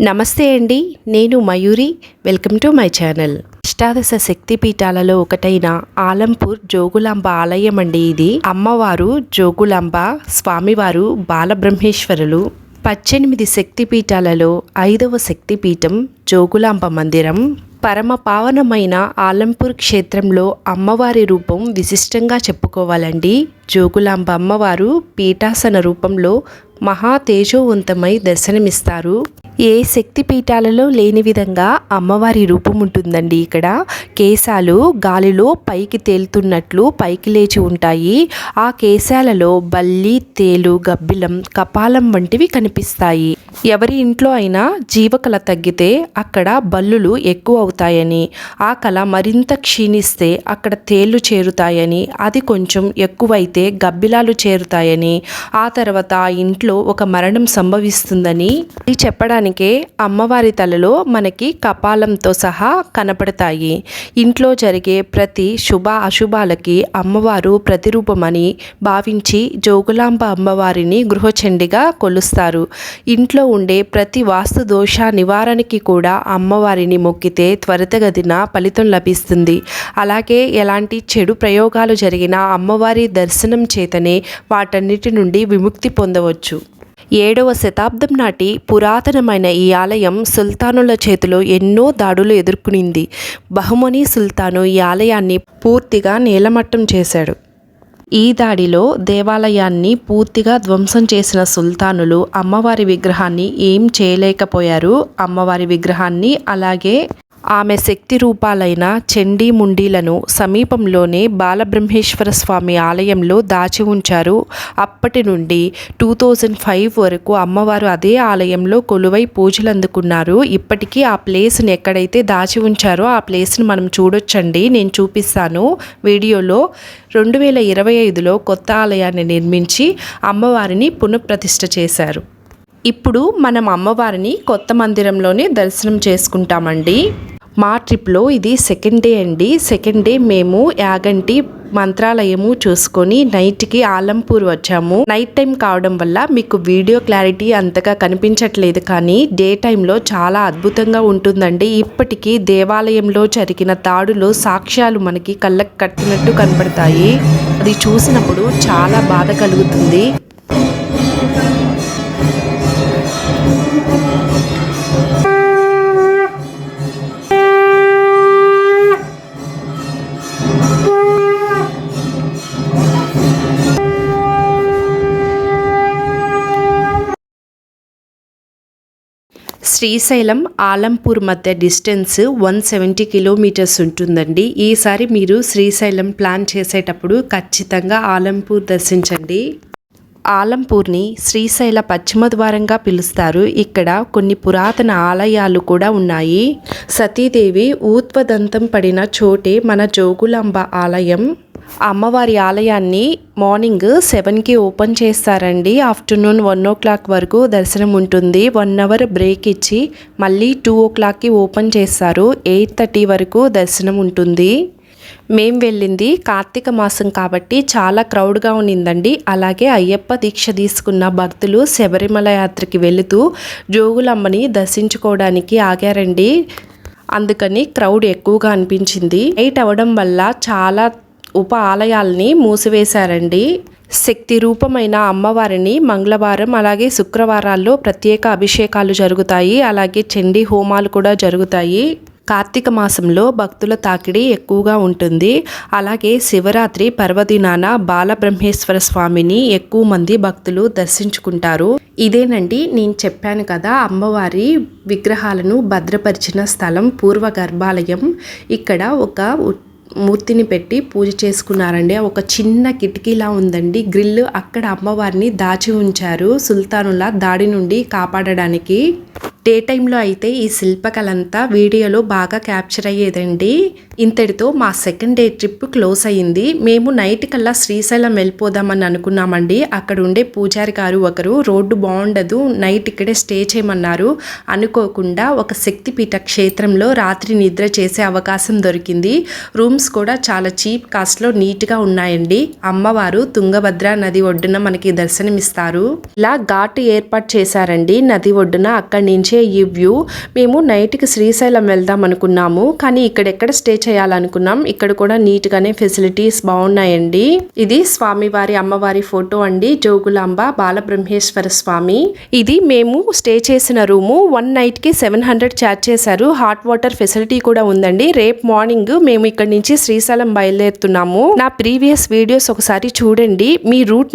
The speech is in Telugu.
నమస్తే అండి నేను Mayuri. Welcome to my channel. అష్టాదశ శక్తి పీఠాలలో ఒకటైన ఆలంపూర్ జోగులాంబ ఆలయం అండి ఇది. అమ్మవారు జోగులాంబ స్వామివారు బాలబ్రహ్మేశ్వరులు. పద్దెనిమిది శక్తి పీఠాలలో ఐదవ శక్తి పీఠం జోగులాంబ మందిరం. పరమ పావనమైన ఆలంపూర్ క్షేత్రంలో అమ్మవారి రూపం విశిష్టంగా చెప్పుకోవాలండి. జోగులాంబ అమ్మవారు పీఠాసన రూపంలో మహా తేజోవంతమై దర్శనమిస్తారు. ఏ శక్తి పీఠాలలో లేని విధంగా అమ్మవారి రూపం ఉంటుందండి ఇక్కడ. కేశాలు గాలిలో పైకి తేలుతున్నట్లు పైకి లేచి ఉంటాయి. ఆ కేశాలలో బల్లి తేలు గబ్బిలం కపాలం వంటివి కనిపిస్తాయి. ఎవరి ఇంట్లో అయినా జీవకళ తగ్గితే అక్కడ బల్లులు ఎక్కువ అవుతాయని ఆ కళ మరింత క్షీణిస్తే అక్కడ తేళ్ళు చేరుతాయని అది కొంచెం ఎక్కువైతే గబ్బిలాలు చేరుతాయని ఆ తర్వాత ఆ ఇంట్లో ఒక మరణం సంభవిస్తుందని ఇది చెప్పడానికే అమ్మవారి తలలో మనకి కపాలంతో సహా కనపడతాయి. ఇంట్లో జరిగే ప్రతి శుభ అశుభాలకి అమ్మవారు ప్రతిరూపమని భావించి జోగులాంబ అమ్మవారిని గృహచండిగా కొలుస్తారు. ఇంట్లో ఉండే ప్రతి వాస్తు దోష నివారణకి కూడా అమ్మవారిని మొక్కితే త్వరితగతిన ఫలితం లభిస్తుంది. అలాగే ఎలాంటి చెడు ప్రయోగాలు జరిగినా అమ్మవారి దర్శనం చేతనే వాటన్నిటి నుండి విముక్తి పొందవచ్చు. ఏడవ శతాబ్దం నాటి పురాతనమైన ఈ ఆలయం సుల్తానుల చేతిలో ఎన్నో దాడులు ఎదుర్కొనింది. బహుమని సుల్తాను ఈ ఆలయాన్ని పూర్తిగా నేలమట్టం చేశాడు. ఈ దాడిలో దేవాలయాన్ని పూర్తిగా ధ్వంసం చేసిన సుల్తానులు అమ్మవారి విగ్రహాన్ని ఏం చేయలేకపోయారు? అమ్మవారి విగ్రహాన్ని అలాగే ఆమె శక్తి రూపాలైన చండీ ముండీలను సమీపంలోనే బాలబ్రహ్మేశ్వర స్వామి ఆలయంలో దాచి ఉంచారు. అప్పటి నుండి టూ థౌజండ్ ఫైవ్ వరకు అమ్మవారు అదే ఆలయంలో కొలువై పూజలు అందుకున్నారు. ఇప్పటికీ ఆ ప్లేస్ని ఎక్కడైతే దాచి ఉంచారో ఆ ప్లేస్ని మనం చూడొచ్చండి. నేను చూపిస్తాను. వీడియోలో రెండు వేల ఇరవై ఐదులో కొత్త ఆలయాన్ని నిర్మించి అమ్మవారిని పునఃప్రతిష్ఠ చేశారు. ఇప్పుడు మనం అమ్మవారిని కొత్త మందిరంలోనే దర్శనం చేసుకుంటామండి. మా ట్రిప్లో ఇది సెకండ్ డే అండి. సెకండ్ డే మేము యాగంటి మంత్రాలయము చూసుకొని నైట్కి ఆలంపూర్ వచ్చాము. నైట్ టైం కావడం వల్ల మీకు వీడియో క్లారిటీ అంతగా కనిపించట్లేదు కానీ డే టైంలో చాలా అద్భుతంగా ఉంటుందండి. ఇప్పటికీ దేవాలయంలో జరిగిన దాడులో సాక్ష్యాలు మనకి కళ్ళకు కట్టినట్టు కనపడతాయి. అది చూసినప్పుడు చాలా బాధ కలుగుతుంది. శ్రీశైలం ఆలంపూర్ మధ్య డిస్టెన్స్ వన్ సెవెంటీ కిలోమీటర్స్ ఉంటుందండి. ఈసారి మీరు శ్రీశైలం ప్లాన్ చేసేటప్పుడు ఖచ్చితంగా ఆలంపూర్ దర్శించండి. ఆలంపూర్ని శ్రీశైల పశ్చిమ ద్వారంగా పిలుస్తారు. ఇక్కడ కొన్ని పురాతన ఆలయాలు కూడా ఉన్నాయి. సతీదేవి ఊత్వదంతం పడిన చోటే మన జోగులాంబ ఆలయం. అమ్మవారి ఆలయాన్ని మార్నింగ్ సెవెన్కి ఓపెన్ చేస్తారండి. ఆఫ్టర్నూన్ వన్ ఓ క్లాక్ వరకు దర్శనం ఉంటుంది. వన్ అవర్ బ్రేక్ ఇచ్చి మళ్ళీ టూ ఓ క్లాక్కి ఓపెన్ చేస్తారు. ఎయిట్ థర్టీ వరకు దర్శనం ఉంటుంది. మేం వెళ్ళింది కార్తీక మాసం కాబట్టి చాలా క్రౌడ్గా ఉన్నిందండి. అలాగే అయ్యప్ప దీక్ష తీసుకున్న భక్తులు శబరిమల యాత్రకి వెళుతూ జోగులమ్మని దర్శించుకోవడానికి ఆగారండి. అందుకని క్రౌడ్ ఎక్కువగా అనిపించింది. ఎయిట్ అవ్వడం వల్ల చాలా ఉప ఆలయాల్ని మూసివేశారండి. శక్తి రూపమైన అమ్మవారిని మంగళవారం అలాగే శుక్రవారాల్లో ప్రత్యేక అభిషేకాలు జరుగుతాయి. అలాగే చండీ హోమాలు కూడా జరుగుతాయి. కార్తీక మాసంలో భక్తుల తాకిడి ఎక్కువగా ఉంటుంది. అలాగే శివరాత్రి పర్వదినాన బాలబ్రహ్మేశ్వర స్వామిని ఎక్కువ మంది భక్తులు దర్శించుకుంటారు. ఇదేనండి నేను చెప్పాను కదా అమ్మవారి విగ్రహాలను భద్రపరిచిన స్థలం పూర్వ గర్భాలయం. ఇక్కడ ఒక మూర్తిని పెట్టి పూజ చేసుకున్నారండి. ఒక చిన్న కిటికీలా ఉందండి. గ్రిల్ అక్కడ అమ్మవారిని దాచి ఉంచారు సుల్తానుల దాడి నుండి కాపాడడానికి. డే టైంలో అయితే ఈ శిల్పకలంతా వీడియోలో బాగా క్యాప్చర్ అయ్యేదండి. ఇంతటితో మా సెకండ్ డే ట్రిప్ క్లోజ్ అయ్యింది. మేము నైట్ కల్లా శ్రీశైలం వెళ్ళిపోదామని అనుకున్నామండి. అక్కడ ఉండే పూజారి గారు ఒకరు రోడ్డు బాగుండదు నైట్ ఇక్కడే స్టే చేయమన్నారు. అనుకోకుండా ఒక శక్తిపీఠ క్షేత్రంలో రాత్రి నిద్ర చేసే అవకాశం దొరికింది. రూమ్స్ కూడా చాలా చీప్ కాస్ట్లో నీట్గా ఉన్నాయండి. అమ్మవారు తుంగభద్ర నది ఒడ్డున మనకి దర్శనమిస్తారు. ఇలా ఘాటు ఏర్పాటు చేశారండి. నది ఒడ్డున అక్కడి నుంచి కనిపించే ఈ వ్యూ మేము నైట్కి శ్రీశైలం వెళ్దాం అనుకున్నాము. కానీ ఇక్కడెక్కడ స్టే చేయాలనుకున్నాం ఇక్కడ కూడా నీట్ గానే ఫెసిలిటీస్ బాగున్నాయండి ఇది స్వామివారి అమ్మవారి ఫోటో అండి జోగులాంబ బాలబ్రహ్మేశ్వర స్వామి. ఇది మేము స్టే చేసిన రూము వన్ నైట్కి సెవెన్ హండ్రెడ్ ఛార్జ్ చేశారు. హాట్ వాటర్ ఫెసిలిటీ కూడా ఉందండి. రేపు మార్నింగ్ మేము ఇక్కడ నుంచి శ్రీశైలం బయలుదేరుతున్నాము. నా ప్రీవియస్ వీడియోస్ ఒకసారి చూడండి. మీ రూట్